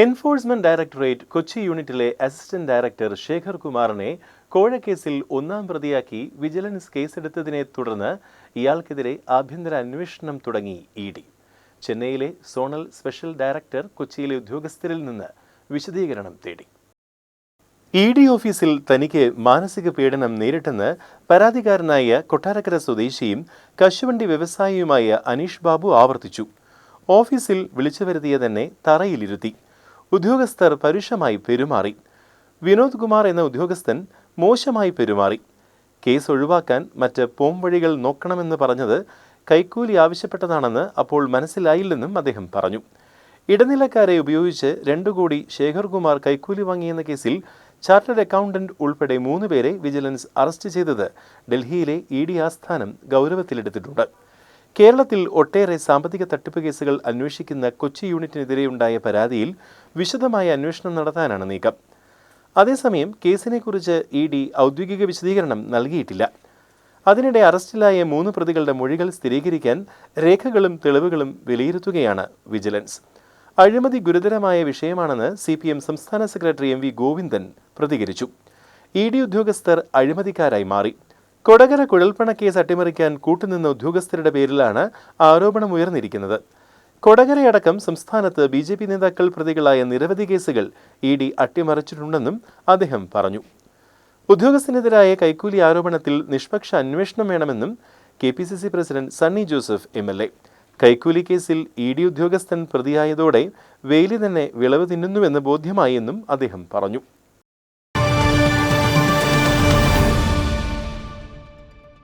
Enforcement directorate Kochi യൂണിറ്റിലെ assistant director Shekhar കുമാറിനെ കോഴക്കേസിൽ ഒന്നാം പ്രതിയാക്കി വിജിലൻസ് കേസെടുത്തതിനെ തുടർന്ന് ഇയാൾക്കെതിരെ ആഭ്യന്തര അന്വേഷണം തുടങ്ങി ഇ ഡി. ചെന്നൈയിലെ സോണൽ സ്പെഷ്യൽ ഡയറക്ടർ കൊച്ചിയിലെ ഉദ്യോഗസ്ഥരിൽ നിന്ന് വിശദീകരണം തേടി. ഇ ഡി ഓഫീസിൽ തനിക്ക് മാനസിക പീഡനം നേരിട്ടെന്ന് പരാതിക്കാരനായ കൊട്ടാരക്കര സ്വദേശിയും കശുവണ്ടി വ്യവസായിയുമായ അനീഷ് ബാബു ആവർത്തിച്ചു. ഓഫീസിൽ വിളിച്ചു വരുത്തിയ തന്നെ തറയിലിരുത്തി. ഉദ്യോഗസ്ഥർ പരുഷമായി പെരുമാറി. വിനോദ് കുമാർ എന്ന ഉദ്യോഗസ്ഥൻ മോശമായി പെരുമാറി. കേസ് ഒഴിവാക്കാൻ മറ്റ് പോംവഴികൾ നോക്കണമെന്ന് പറഞ്ഞത് കൈക്കൂലി ആവശ്യപ്പെട്ടതാണെന്ന് അപ്പോൾ മനസ്സിലായില്ലെന്നും അദ്ദേഹം പറഞ്ഞു. ഇടനിലക്കാരെ ഉപയോഗിച്ച് രണ്ടു കോടി ശേഖർകുമാർ കൈക്കൂലി വാങ്ങിയെന്ന കേസിൽ ചാർട്ടേഡ് അക്കൗണ്ടന്റ് ഉൾപ്പെടെ മൂന്ന് പേരെ വിജിലൻസ് അറസ്റ്റ് ചെയ്തത് ഡൽഹിയിലെ ഇ ഡി ആസ്ഥാനം ഗൗരവത്തിലെടുത്തിട്ടുണ്ട്. കേരളത്തിൽ ഒട്ടേറെ സാമ്പത്തിക തട്ടിപ്പ് കേസുകൾ അന്വേഷിക്കുന്ന കൊച്ചി യൂണിറ്റിനെതിരെയുണ്ടായ പരാതിയിൽ വിശദമായ അന്വേഷണം നടത്താനാണ് നീക്കം. അതേസമയം കേസിനെക്കുറിച്ച് ഇ ഡി ഔദ്യോഗിക വിശദീകരണം നൽകിയിട്ടില്ല. അതിനിടെ അറസ്റ്റിലായ മൂന്ന് പ്രതികളുടെ മൊഴികൾ സ്ഥിരീകരിക്കാൻ രേഖകളും തെളിവുകളും വിലയിരുത്തുകയാണ് വിജിലൻസ്. അഴിമതി ഗുരുതരമായ വിഷയമാണെന്ന് സി പി എം സംസ്ഥാന സെക്രട്ടറി എം വി ഗോവിന്ദൻ പ്രതികരിച്ചു. ഇ ഡി ഉദ്യോഗസ്ഥർ അഴിമതിക്കാരായി മാറി. കൊടകര കുഴൽപ്പണ കേസ് അട്ടിമറിക്കാൻ കൂട്ടുനിന്ന ഉദ്യോഗസ്ഥരുടെ പേരിലാണ് ആരോപണം ഉയർന്നിരിക്കുന്നത്. കൊടകരയടക്കം സംസ്ഥാനത്ത് ബി ജെ പി നേതാക്കൾ പ്രതികളായ നിരവധി കേസുകൾ ഇ ഡി അട്ടിമറിച്ചിട്ടുണ്ടെന്നും അദ്ദേഹം പറഞ്ഞു. ഉദ്യോഗസ്ഥനെതിരായ കൈക്കൂലി ആരോപണത്തിൽ നിഷ്പക്ഷ അന്വേഷണം വേണമെന്നും K P C C president Sunny Joseph M L A. കൈക്കൂലി കേസിൽ ഇ ഡി ഉദ്യോഗസ്ഥൻ പ്രതിയായതോടെ വേലി തന്നെ വിളവ് തിന്നുന്നുവെന്ന് ബോധ്യമായെന്നും അദ്ദേഹം പറഞ്ഞു.